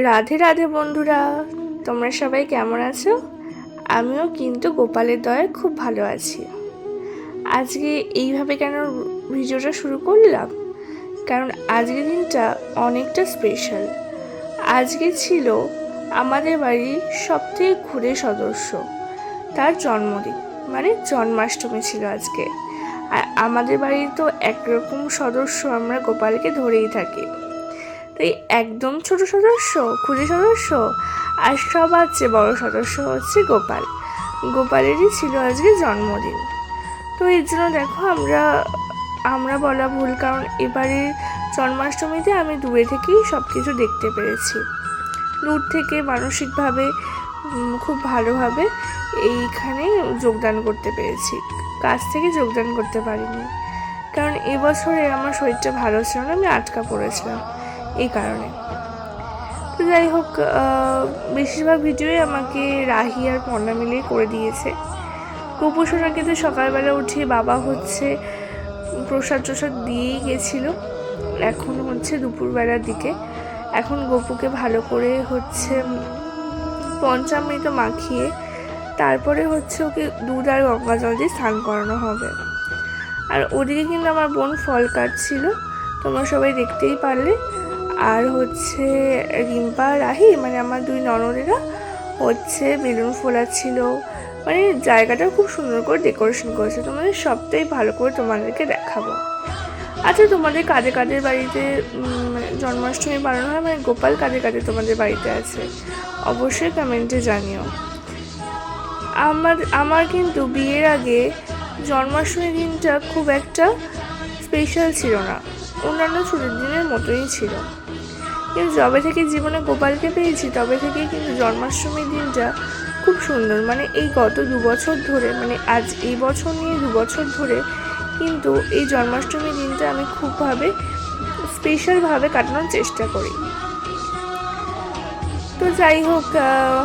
রাধে রাধে বন্ধুরা, তোমরা সবাই কেমন আছো? আমিও কিন্তু গোপালের দয়ায় খুব ভালো আছি। আজকে এইভাবে কেন ভিডিওটা শুরু করলাম? কারণ আজকের দিনটা অনেকটা স্পেশাল আজকে ছিল আমাদের বাড়ির সবথেকে ঘুরে সদস্য। তার জন্মদিন মানে জন্মাষ্টমী ছিল আজকে। আর আমাদের বাড়ির তো একরকম সদস্য আমরা গোপালকে ধরেই থাকি। তাই একদম ছোট সদস্য ক্ষুদে সদস্য। আর সবার চেয়ে বড় সদস্য হচ্ছে গোপাল। গোপালেরই ছিল আজকে জন্মদিন। তো এর জন্য দেখো আমরা আমরা বলা ভুল, কারণ এবারের জন্মাষ্টমীতে আমি দূরে থেকেই সব কিছু দেখতে পেরেছি। দূর থেকে মানসিকভাবে খুব ভালোভাবে এইখানে যোগদান করতে পেরেছি। কাছ থেকে যোগদান করতে পারিনি। কারণ এবছরে আমার শরীরটা ভালো ছিল না, আমি আটকা পড়েছিলাম। এই কারণে। তো যাই হোক বেশিরভাগ ভিডিওই আমাকে রাহি আর পর্ণা মিলেই করে দিয়েছে। গোপুসোনাকে তো সকালবেলা উঠিয়ে বাবা হচ্ছে প্রসাদ টসাদ দিয়েই গেছিল। এখন হচ্ছে দুপুরবেলার দিকে। এখন গপুকে ভালো করে হচ্ছে পঞ্চামৃত মাখিয়ে তারপরে হচ্ছে ওকে দুধ আর গঙ্গা জল দিয়ে স্নান করানো হবে। আর ওদিকে কিন্তু আমার বোন ফল কাটছিল। তোমরা সবাই দেখতেই পারলে। আর হচ্ছে রিম্পা, রাহি মানে আমার দুই ননদেরা হচ্ছে বেলুন ফোলা ছিল মানে জায়গাটা খুব সুন্দর করে ডেকোরেশন করেছে। তোমাদের সবটাই ভালো করে তোমাদেরকে দেখাবো। আচ্ছা তোমাদের কাদের কাদের বাড়িতে মানে জন্মাষ্টমী পালন হয়? মানে গোপাল কাদের কাদের তোমাদের বাড়িতে আছে? অবশ্যই কমেন্টে জানিও। আমার আমার কিন্তু বিয়ের আগে জন্মাষ্টমী দিনটা খুব একটা স্পেশাল ছিল না। অন্যান্য ছুটির দিনের মতোই ছিল। কিন্তু যবে থেকে জীবনে গোপালকে পেয়েছি, তবে থেকেই কিন্তু জন্মাষ্টমীর দিনটা খুব সুন্দর। মানে এই গত দু বছর ধরে মানে আজ এই বছর নিয়ে দু বছর ধরে কিন্তু এই জন্মাষ্টমীর দিনটা আমি খুবভাবে স্পেশালভাবে কাটানোর চেষ্টা করি। তো যাই হোক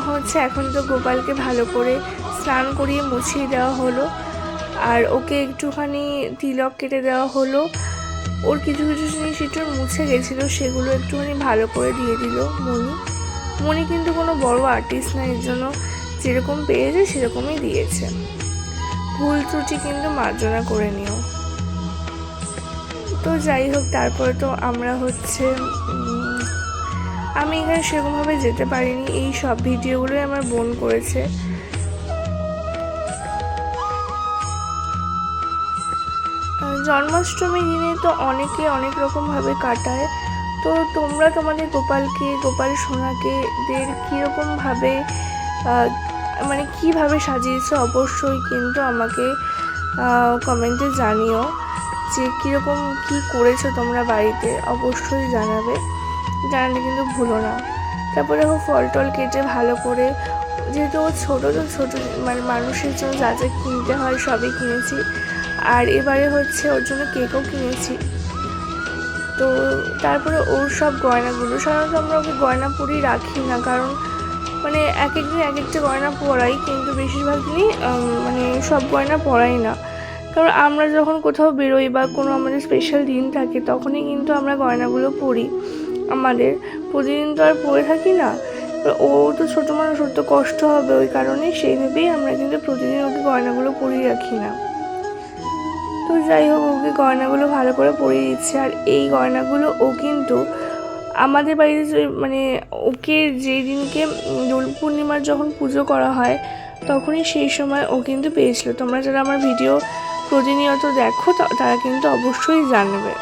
হচ্ছে এখন তো গোপালকে ভালো করে স্নান করিয়ে মুছিয়ে দেওয়া হলো। আর ওকে একটুখানি তিলক কেটে দেওয়া হলো। ওর কিছু কিছু জিনিস একটু মুছে গেছিল, সেগুলো একটুখানি ভালো করে দিয়ে দিল মনি। মনি কিন্তু কোনো বড় আর্টিস্ট না, এর জন্য যেরকম পেয়েছে সেরকমই দিয়েছে। ভুল ত্রুটি কিন্তু মার্জনা করে নিও। তো যাই হোক, তারপরে তো আমরা হচ্ছে আমি এখানে সেরকমভাবে যেতে পারিনি। এই সব ভিডিওগুলোই আমার বোন করেছে। জন্মাষ্টমী দিনে তো অনেকে অনেক রকমভাবে কাটায়। তো তোমরা তোমাদের গোপালকে, গোপাল সোনাকে দের কীরকমভাবে মানে কীভাবে সাজিয়েছো? অবশ্যই কিন্তু আমাকে কমেন্টে জানিও যে কীরকম কি করেছ তোমরা বাড়িতে। অবশ্যই জানাবে। জানালে কিন্তু ভুলো না। তারপরে ও ফল টল কেটে ভালো করে, যেহেতু ও ছোটো তো ছোটো মানে মানুষের জন্য যা যা কিনতে হয় সবই কিনেছি। আর এবারে হচ্ছে ওর জন্য কেকও কিনেছি। তো তারপরে ওর সব গয়নাগুলো, সাধারণত আমরা ওকে গয়না পরেই রাখি না, কারণ মানে এক একদিন এক একটা গয়না পরাই, কিন্তু বেশিরভাগ দিনই মানে সব গয়না পরাই না। কারণ আমরা যখন কোথাও বেরোই বা কোনো আমাদের স্পেশাল দিন থাকে, তখনই কিন্তু আমরা গয়নাগুলো পরি আমাদের। প্রতিদিন তো আর পরে থাকি না। ও তো ছোটো মানুষ, ওর তো কষ্ট হবে ওই কারণে সেইভাবেই আমরা কিন্তু প্রতিদিন ওকে গয়নাগুলো পরিয়ে রাখি না। তো যাই হোক, ওকে গয়নাগুলো ভালো করে পরিয়ে দিচ্ছে। আর এই গয়নাগুলো ও কিন্তু আমাদের বাড়িতে মানে ওকে যেই দিনকে দোল পূর্ণিমার যখন পুজো করা হয়, তখনই সেই সময় ও কিন্তু পেয়েছিল। তোমরা যারা আমার ভিডিও প্রতিনিয়ত দেখো তারা কিন্তু অবশ্যই জানবে।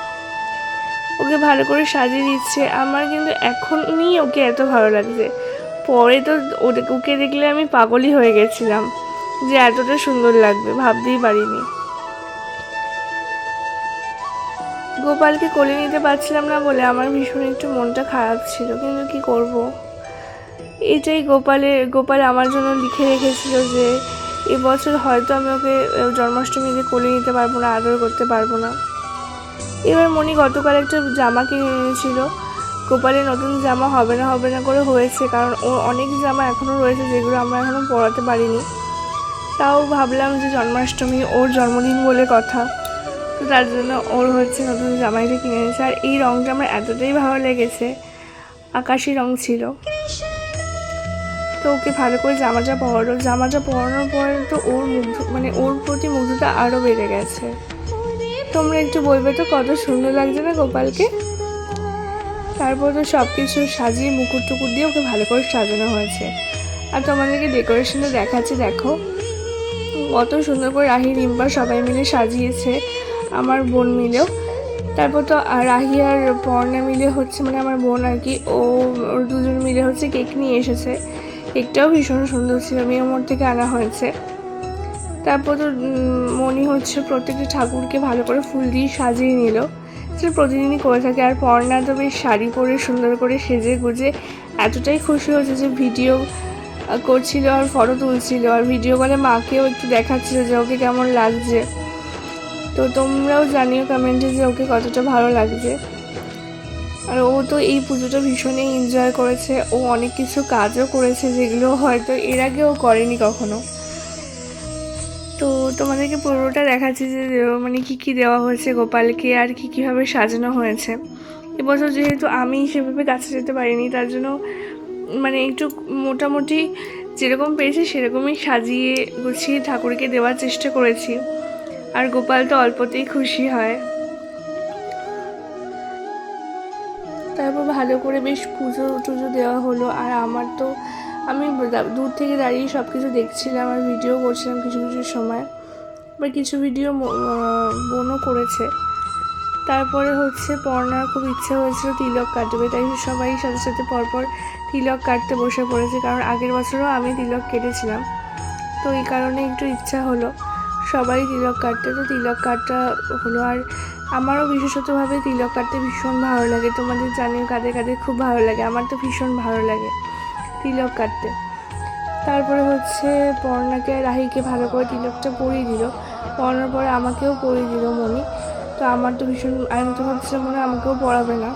ওকে ভালো করে সাজিয়ে দিচ্ছে। আমার কিন্তু এখনই ওকে এত ভালো লাগছে। পরে তো ওকে দেখলে আমি পাগলই হয়ে গেছিলাম যে এতটা সুন্দর লাগবে, ভাবতেই পারিনি। গোপালকে কোলে নিতে পারছিলাম না বলে আমার ভীষণ একটু মনটা খারাপ ছিল। কিন্তু কি করব? এটাই গোপালের গোপাল আমার জন্য লিখে রেখেছিল যে, এবছর হয়তো আমি ওকে জন্মাষ্টমীতে কোলে নিতে পারব না, আদর করতে পারব না। এবার মনি গতকাল একটা জামা কিনে এনেছিল। গোপালের নতুন জামা হবে না হবে না করে হয়েছে, কারণ ও অনেক জামা এখনও রয়েছে যেগুলো আমরা এখনও পরাতে পারিনি। তাও ভাবলাম যে জন্মাষ্টমী ওর জন্মদিন বলে কথা। তার জন্য ওর হচ্ছে নতুন জামাইটা কিনে এনেছে। আর এই রঙটা আমার এতটাই ভালো লেগেছে, আকাশি রং ছিল। তো ওকে ভালো করে জামাটা পরালো জামাটা পরানোর পরে তো ওর মুগ্ধ মানে ওর প্রতি মুগ্ধটা আরও বেড়ে গেছে। তোমরা একটু বলবে তো কত সুন্দর লাগছে না গোপালকে? তারপর তো সব কিছু সাজিয়ে মুকুট টুকুর দিয়ে ওকে ভালো করে সাজানো হয়েছে। আর তোমাদেরকে ডেকোরেশনটা দেখাচ্ছে, দেখো। কত সুন্দর করে রাহি, রিম্পা সবাই মিলে সাজিয়েছে। আমার বোন মিলেও। তারপর তো রাহি আর পর্ণা মিলে হচ্ছে মানে আমার বোন আর কি, ও দুজন মিলে হচ্ছে কেক নিয়ে এসেছে। কেকটাও ভীষণ সুন্দর ছিল মেয়ের থেকে আনা হয়েছে। তারপর তো মনি হচ্ছে প্রত্যেকটা ঠাকুরকে ভালো করে ফুল দিয়ে সাজিয়ে নিল। সেটা প্রতিদিনই করে থাকে, আর পর্ণা তো বেশ শাড়ি পরে সুন্দর করে সেজে গুজে এতটাই খুশি হয়েছে যে ভিডিও করছিল আর ফটো তুলছিল। আর ভিডিও কলে মাকেও একটু দেখাচ্ছিল যে ওকে কেমন লাগছে। তো তোমরাও জানিও কমেন্টে যে ওকে কতটা ভালো লাগছে। আর ও তো এই পুজোটা ভীষণই এনজয় করেছে। ও অনেক কিছু কাজও করেছে যেগুলো হয়তো এর আগে ও করেনি কখনো। তো তোমাদেরকে পুরোটা দেখাচ্ছি যে মানে কি কি দেওয়া হয়েছে গোপালকে আর কি কীভাবে সাজানো হয়েছে। এবছর যেহেতু আমি সেভাবে কাছে যেতে পারিনি, তার জন্য মানে একটু মোটামুটি যেরকম পেরেছি সেরকমই সাজিয়ে গুছিয়ে ঠাকুরকে দেওয়ার চেষ্টা করেছি। আর গোপাল তো অল্পতেই খুশি হয়। তারপর ভালো করে বেশ পুজো টুজো দেওয়া হলো, আর আমার তো আমি দূর থেকে দাঁড়িয়ে সব কিছু দেখছিলাম আর ভিডিও করছিলাম কিছু কিছু সময়। বা কিছু ভিডিও বোনও করেছে। তারপরে হচ্ছে পড়নার খুব ইচ্ছে হয়েছিল তিলক কাটবে, তাই সবাই সাথে সাথে পরপর তিলক কাটতে বসে পড়েছে, কারণ আগের বছরও আমি তিলক কেটেছিলাম। তো এই কারণে একটু ইচ্ছা হলো। সবাই তিলক কাটতে, তো তিলক কাটটা হলো আর আমারও বিশেষতভাবে তিলক কাটতে ভীষণ ভালো লাগে। তোমাদের জানিও কাদের কাদের খুব ভালো লাগে, আমার তো ভীষণ ভালো লাগে তিলক কাটতে। তারপরে হচ্ছে পর্ণাকে, রাহিকে ভালো করে তিলকটা পরিয়ে দিল। পরানোর পরে আমাকেও পরিয়ে দিল মনি তো আমার তো ভীষণ, আমি তো ভাবছিলাম মনে আমাকেও পড়াবে না।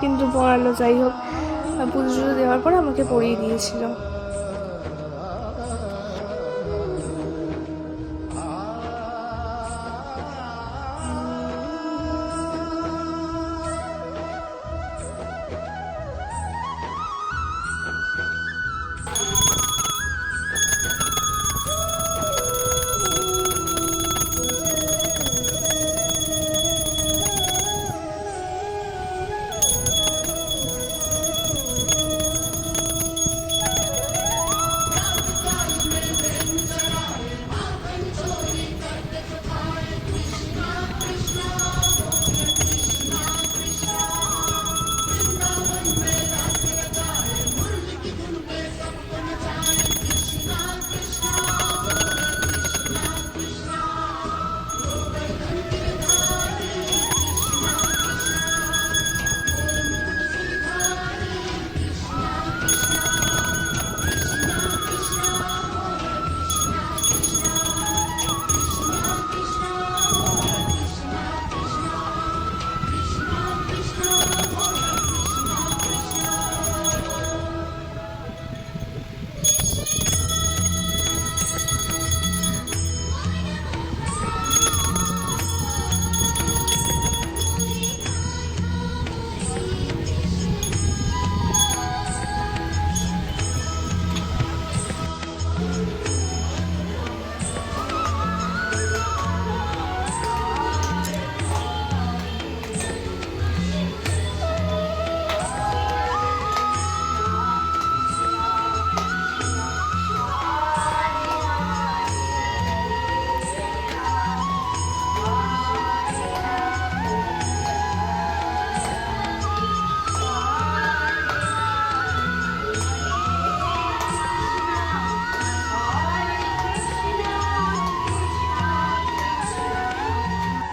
কিন্তু পড়ালো যাই হোক, পুজো দেওয়ার পর আমাকে পরিয়ে দিয়েছিল।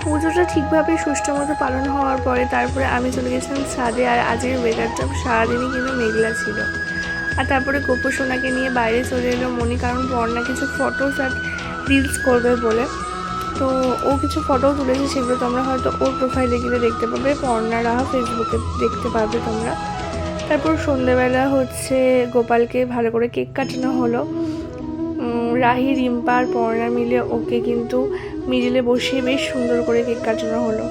পুজোটা ঠিকভাবে সুষ্ঠু মতো পালন হওয়ার পরে তারপরে আমি চলে গেছিলাম ছাদে আর আজকের ওয়েদারটা সারাদিনই কিন্তু মেঘলা ছিল। আর তারপরে গোপু সোনাকে নিয়ে বাইরে চলে এলো মনি কারণ পর্ণা কিছু ফটোস আর রিলস করবে বলে। তো ও কিছু ফটো তুলেছে সেগুলো তোমরা হয়তো ওর প্রোফাইলে গেলে দেখতে পাবে পর্ণা রাহা ফেসবুকে দেখতে পাবে তোমরা। তারপর সন্ধেবেলা হচ্ছে গোপালকে ভালো করে কেক কাটানো হলো। রাহি, রিম্পা আর পর্ণা মিলে ওকে কিন্তু মিডিলে বসিয়ে বেশ সুন্দর করে কেক কাটানো হলো।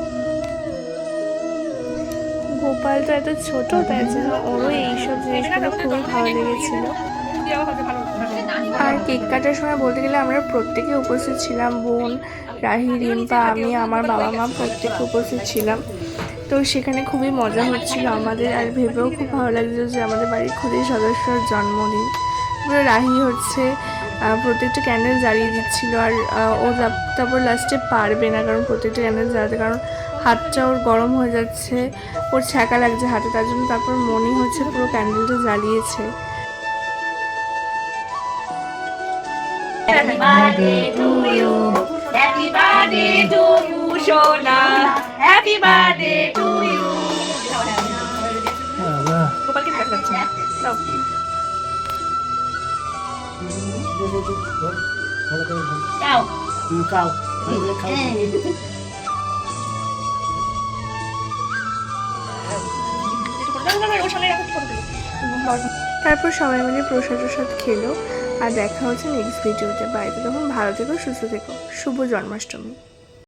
গোপু গোপাল তো এত ছোট, তাই জন্য ওরও এইসব জিনিসগুলো খুবই ভালো লেগেছিল। আর কেক কাটার সময় বলতে গেলে আমরা প্রত্যেকে উপস্থিত ছিলাম, বোন, রাহি, রিম্পা, আমি, আমার বাবা মা প্রত্যেকে উপস্থিত ছিলাম। তো সেখানে খুবই মজা হচ্ছিল আমাদের, আর ভেবেও খুব ভালো লাগছিল যে আমাদের বাড়ির খুবই সদস্যর জন্মদিন। রাহি হচ্ছে প্রত্যেকটা ক্যান্ডেল জ্বালিয়ে দিচ্ছিল আর ও তারপর লাস্টে পারবে না কারণ প্রত্যেকটা ক্যান্ডেল জ্বালাতে কারণ হাতটা ওর গরম হয়ে যাচ্ছে ওর ছ্যাঁকা লাগছে হাতে তার জন্য তারপর মনি হচ্ছে পুরো ক্যান্ডেলটা জ্বালিয়েছে Happy birthday to you. Happy birthday to you, Shona. Happy birthday to you. গোপালকে দেখা যাচ্ছে না তারপর সবাই মিলে প্রসাদ প্রসাদ খেলো আর দেখা হচ্ছে নেক্সট ভিডিওতে বাড়িতে তখন ভালো থেকো সুস্থ থেকো। শুভ জন্মাষ্টমী।